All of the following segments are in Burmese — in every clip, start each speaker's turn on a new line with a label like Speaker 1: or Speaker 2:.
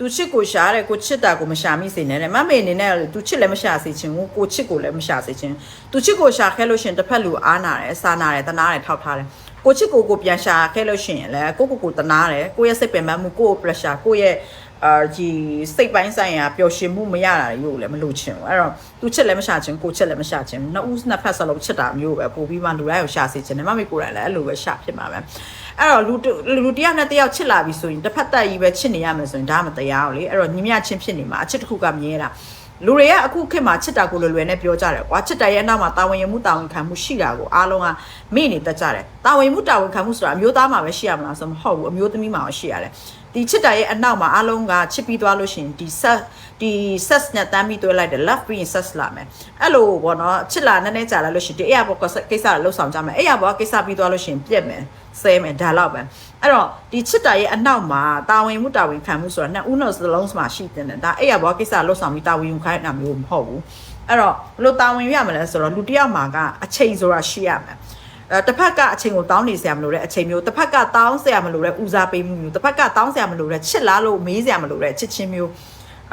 Speaker 1: သူချစ်ကိုရှာတဲ့ကိုချစ်တာကိုမရှာမိစေနဲ့တဲ့မမေအနေနဲ့သူချစ်လည်းမရှာစေချင်ဘူးကိုချစ်ကိုလည်းမရှာစေချင်သူချစ်ကိုရှာခဲလို့ရှရင်တစ်ဖက်လူအားနာတယ်စာနာတယ်တနာတယ်ထောက်ထားတယ်ကိုချစ်ကိုကိုပြန်ရှာခဲလို့ရှရင်လည်းကိုကိုကိုတနာတယ်ကိုရဲ့စိတ်ပင်ပန်းမှုကိုကို pressure ကိုရဲ့ အာဒီစိတ်ပိုင်းဆိုင်ရာပျော်ရွှင်မှုမရတာတွေကိုလည်းမလို့ချင်ဘူးအဲ့တော့သူချစ်လည်းမရှာချင်ကိုချစ်လည်းမရှာချင်နှစ်ဦးနှစ်ဖက်စလုံးချစ်တာမျိုးပဲပို့ပြီးမှလူတိုင်းကိုရှာစေချင်တယ်မမေကိုယ်တိုင်လည်းအဲ့လိုပဲရှာဖြစ်မှာပဲအဲ့တော့လူလူတယောက်နဲ့တယောက်ချစ်လာပြီဆိုရင်တစ်ဖက်သက်ကြီးပဲချစ်နေရမယ်ဆိုရင်ဒါမှမတရားဘူးလေအဲ့တော့ညီမချင်းဖြစ်နေမှာအချစ်တစ်ခုကမြဲတာ လူတွေကအခုခေတ်မှာချစ်တာကိုလွယ်လွယ်နဲ့ပြောကြတယ်ကွာချစ်တဲ့ရဲ့နောက်မှာတာဝန်ရမှုတာဝန်ခံမှုရှိတာကိုအားလုံးကမိနေတတ်ကြတယ်တာဝန်မှုတာဝန်ခံမှုဆိုတာအမျိုးသားမှာပဲရှိရမလားဆိုမဟုတ်ဘူးအမျိုးသမီးမှာပဲရှိရတယ်ဒီချစ်တာရဲ့အနောက်မှာအားလုံးကချစ်ပြီးသွားလို့ရှိရင်ဒီ set ဒီ set နဲ့တမ်းပြီးသွဲလိုက်တယ် love being set လာမယ်အဲ့လိုပေါ့နော်ချစ်လာနည်းနည်းကြာလာလို့ရှိရင်ဒီအဲ့ရဘောကိစ္စတွေလှုပ်ဆောင်ကြမယ်အဲ့ရဘောကိစ္စပြီးသွားလို့ရှိရင်ပြက်မယ် ဆဲမယ်ဒါတော့ပဲအဲ့တော့ဒီချစ်တာရဲ့အနောက်မှာတာဝန်မှုတာဝန်ခံမှုဆိုတာနှစ်ဦးနှစ်စလုံးမှာရှိတဲ့ဒါအဲ့ရဘောကိစ္စလှုပ်ဆောင်ပြီးတာဝန်ယူခိုင်းတာမျိုးမဟုတ်ဘူးအဲ့တော့ဘယ်လိုတာဝန်ယူရမလဲဆိုတော့လူတစ်ယောက်မှာကအချိန်ဆိုတာရှိရမယ်အဲတစ်ဖက်ကအချိန်ကိုတောင်းနေစရာမလိုတဲ့အချိန်မျိုးတစ်ဖက်ကတောင်းစရာမလိုတဲ့ဦးစားပေးမှုမျိုးတစ်ဖက်ကတောင်းစရာမလိုတဲ့ချစ်လားလို့မေးစရာမလိုတဲ့ချစ်ချင်းမျိုး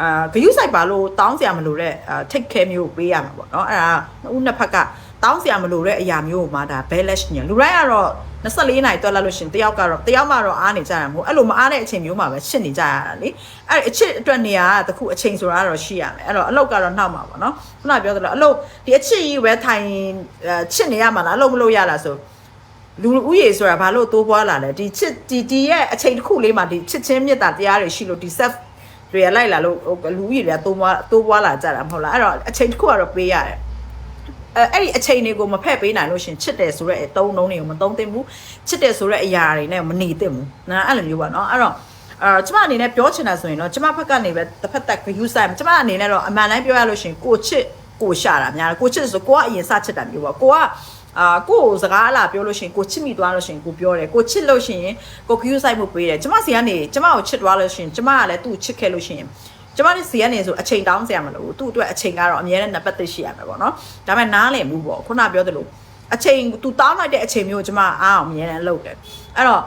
Speaker 1: အာဂယုဆိုင်ပါလို့တောင်းစရာမလိုတဲ့အာ take care မျိုးကိုပေးရမှာပေါ့နော်အဲ့ဒါနှစ်ဦးနှစ်ဖက်က တောင်းစရာမလိုတဲ့အရာမျိုးကိုမှဒါ balance ညလူတိုင်းကတော့24နိုင်တွက်လိုက်လို့ရှင်တယောက်ကတော့တယောက်မှတော့အားနေကြရမှာမဟုတ်အဲ့လိုမအားတဲ့အချိန်မျိုးမှာပဲရှစ်နေကြရတာလေအဲ့အချစ်အတွက်နေရာကတခုအချိန်ဆိုတာကတော့ရှိရမယ်အဲ့တော့အလောက်ကတော့နှောက်မှာပေါ့နော်ခုနပြောသလိုအလောက်ဒီအချစ်ကြီးပဲထိုင်ချစ်နေရမှာလားအလောက်မလို့ရလားဆိုလူဥယေဆိုတာဘာလို့တိုးပွားလာလဲဒီချစ်ဒီဒီရဲ့အချိန်တစ်ခုလေးမှာဒီချစ်ချင်းမေတ္တာတရားတွေရှိလို့ဒီ self တွေလိုက်လာလို့လူကြီးတွေကတိုးပွားတိုးပွားလာကြတာမဟုတ်လားအဲ့တော့အချိန်တစ်ခုကတော့ပေးရတယ် အဲအဲ့ဒီအချိန်တွေကိုမဖက်ပေးနိုင်လို့ရှင်ချစ်တယ်ဆိုတဲ့အတုံးလုံးတွေကိုမတုံးသင့်ဘူးချစ်တယ်ဆိုတဲ့အရာတွေနဲ့မနေသင့်ဘူးနော်အဲ့လိုမျိုးပါနော်အဲ့တော့အာကျမအနေနဲ့ပြောချင်တာဆိုရင်တော့ကျမဘက်ကနေပဲတစ်ဖက်သက် view side ကျမအနေနဲ့တော့အမှန်တိုင်းပြောရလို့ရှင်ကိုချစ်ကိုရှာတာများတယ်ကိုချစ်ဆိုကိုကအရင်စချစ်တာမျိုးပါကိုကအာကိုကိုစကားအလားပြောလို့ရှိရင်ကိုချစ်မိသွားလို့ရှိရင်ကိုပြောတယ်ကိုချစ်လို့ရှိရင်ကို view side မှုပေးတယ်ကျမစီကနေကျမကိုချစ်သွားလို့ရှိရင်ကျမကလည်းသူ့ကိုချစ်ခဲ့လို့ရှိရင် ကျမတို့စီကနေဆိုအချိန်တောင်းစရာမလိုဘူးသူ့အတွက်အချိန်ကတော့အများနဲ့နှစ်ပတ်သက်ရှိရမှာပေါ့နော်ဒါပေမဲ့နားလည်မှုပေါ့ခုနပြောသလိုအချိန်သူတောင်းလိုက်တဲ့အချိန်မျိုးကိုကျမအားအောင်အများနဲ့လုပ်တယ်အဲ့တော့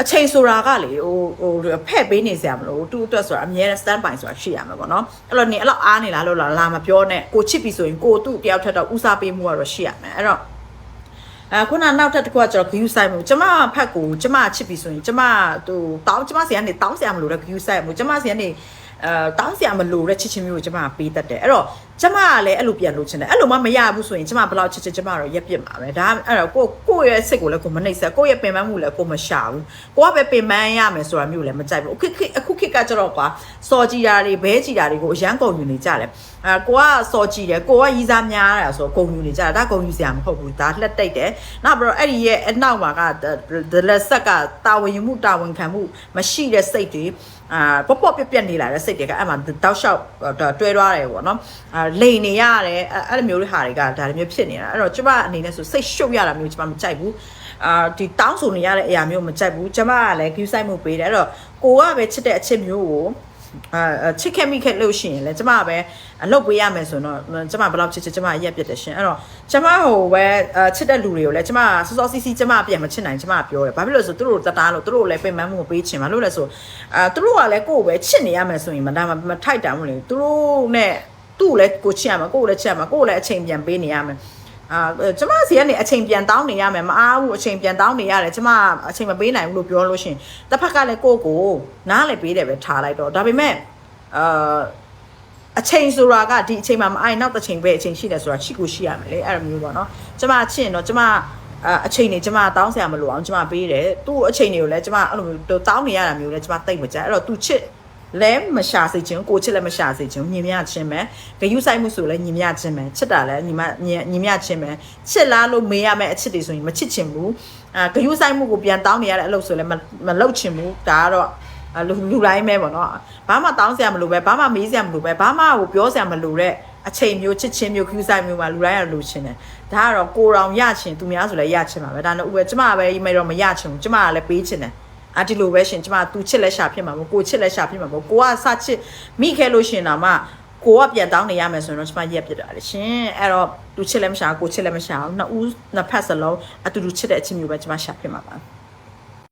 Speaker 1: အချိန်ဆိုတာကလေဟိုဟိုဖက်ပေးနေစရာမလိုသူ့အတွက်ဆိုတာအများနဲ့ stand by ဆိုတာရှိရမှာပေါ့နော်အဲ့တော့နေအဲ့လောက်အားနေလားလို့လားလာမပြောနဲ့ကိုချစ်ပြီဆိုရင်ကိုသူ့တယောက်ထက်တော့ဦးစားပေးမှုကတော့ရှိရမယ်အဲ့တော့အဲခုနနောက်ထပ်တစ်ခုကကျွန်တော် view site မှုကျမဖက်ကိုကျမချစ်ပြီဆိုရင်ကျမဟိုတောင်းကျမစီကနေတောင်းစရာမလိုတဲ့ view site မှုကျမစီကနေ အဲတောင်းစရာမလိုတဲ့ချစ်ချင်းမျိုးကိုကျမပေးတတ်တယ်အဲ့တော့ကျမကလည်းအဲ့လိုပြန်လို့ချင်တယ်အဲ့လိုမှမရဘူးဆိုရင်ကျမဘယ်လောက်ချစ်ချစ်ကျမတော့ရက်ပြစ်မှာပဲဒါအဲ့တော့ကို ကိုရဲ့စိတ်ကိုလည်းကိုမနှိမ့်ဆက်ကိုရဲ့ပင်ပန်းမှုလည်းကိုမရှာဘူးကိုကပဲပင်ပန်းရမယ်ဆိုတာမျိုးလည်းမကြိုက်ဘူးအခုခေတ်အခုခေတ်ကကျတော့ကွာစော်ကြည်တာတွေဘဲကြည်တာတွေကိုအရန်ကုန်ယူနေကြတယ်အဲကိုကစော်ကြည်တယ်ကိုကရီးစားများတာဆိုတော့ဂုံယူနေကြတာဒါဂုံယူစရာမဟုတ်ဘူးဒါလက်တိတ်တယ်နောက်ပြီးတော့အဲ့ဒီရဲ့အနောက်မှာကလက်ဆက်ကတာဝန်ယူမှုတာဝန်ခံမှုမရှိတဲ့စိတ်တွေအာပေါ့ပေါ့ပြက်ပြက်နေလာတဲ့စိတ်တွေကအဲ့မှာတောက်လျှောက်တွဲသွားတယ်ပေါ့နော်အာလိန်နေရတယ်အဲ့လိုမျိုးတွေဟာတွေကဒါလိုမျိုးဖြစ်နေတာအဲ့တော့ကျမအနေနဲ့ဆိုစိတ်ရှုပ်ရတာမျိုးကျမမကြိုက်ဘူးအာဒီတောင်းဆိုနေရတဲ့အရာမျိုးမကြိုက်ဘူးကျမကလည်း view site မှုပေးတယ်အဲ့တော့ကိုကပဲချစ်တဲ့အချစ်မျိုးကိုအာချစ်ခဲ့မိခဲ့လို့ရှိရင်လည်းကျမကပဲအလုပ်ပေးရမယ်ဆိုတော့ကျမဘယ်လောက်ချစ်ချစ်ကျမရက်ပြစ်တယ်ရှင်အဲ့တော့ကျမဟိုပဲချစ်တဲ့လူတွေကိုလည်းကျမစောစောစီးစီးကျမပြန်မချစ်နိုင်ကျမပြောတယ်ဘာဖြစ်လို့လဲဆိုသူတို့တတားလို့သူတို့လည်းပြင်ပန်းမှုပေးချင်ဘာလို့လဲဆိုအာသူတို့ကလည်းကိုယ့်ကိုပဲချစ်နေရမယ်ဆိုရင်မဒါမထိုက်တာမလို့သူတို့နဲ့သူ့လည်းကိုချစ်ရမှာကိုယ်လည်းချစ်ရမှာကိုယ်လည်းအချိန်ပြန်ပေးနေရမယ် အာကျမစီကနေအချိန်ပြန်တောင်းနေရမယ်မအားဘူးအချိန်ပြန်တောင်းနေရတယ်ကျမအချိန်မပေးနိုင်ဘူးလို့ပြောလို့ရှင်တစ်ဖက်ကလည်းကိုယ့်ကိုနားလည်းပေးတယ်ပဲထားလိုက်တော့ဒါပေမဲ့အာအချိန်ဆိုတာကဒီအချိန်မှာမအိုင်နောက်တစ်ချိန်ပဲအချိန်ရှိတယ်ဆိုတာရှိကိုရှိရမယ်လေအဲ့လိုမျိုးပေါ့နော်ကျမချစ်ရင်တော့ကျမအချိန်နေကျမတောင်းဆရာမလို့အောင်ကျမပေးတယ်သူ့အချိန်တွေကိုလည်းကျမအဲ့လိုမျိုးတောင်းနေရတာမျိုးလည်းကျမတိတ်မကြအဲ့တော့သူချစ် လဲမရှာစေခြင်းကိုချစ်လည်းမရှာစေခြင်းညီမချင်းပဲဂယုဆိုင်မှုဆိုလည်းညီမချင်းပဲချစ်တာလည်းညီမညီမချင်းပဲချစ်လားလို့မေးရမယ့်အချစ်တွေဆိုရင်မချစ်ချင်ဘူးအာဂယုဆိုင်မှုကိုပြန်တောင်းနေရတဲ့အလုပ်ဆိုလည်းမလုပ်ချင်ဘူးဒါကတော့လူလူတိုင်းပဲပေါ့နော်ဘာမှတောင်းစရာမလိုပဲဘာမှမေးစရာမလိုပဲဘာမှဟိုပြောစရာမလိုတဲ့အချိန်မျိုးချစ်ချင်းမျိုးခူးဆိုင်မျိုးမှာလူတိုင်းကလိုချင်တယ်ဒါကတော့ကိုတော်ရချင်သူများဆိုလည်းရချင်ပါပဲဒါနဲ့ဥပဲကျမပဲအိမ်မေတော့မရချင်ဘူးကျမကလည်းပေးချင်တယ် အဒီလိုပဲရှင်ကျမသူချစ်လက်ရှာဖြစ်မှာမဟုတ်ကိုချစ်လက်ရှာဖြစ်မှာမဟုတ်ကိုကစချစ်မိခဲလို့ရှင်တော့မှကိုကပြန်တောင်းနေရမယ်ဆိုရင်တော့ကျမရက်ပြစ်တာလေရှင်အဲ့တော့သူချစ်လည်းမရှာကိုချစ်လည်းမရှာဘူးနှစ်ဦးနှစ်ဖက်စလုံးအတူတူချစ်တဲ့အချင်းမျိုးပဲကျမရှာဖြစ်မှာပါ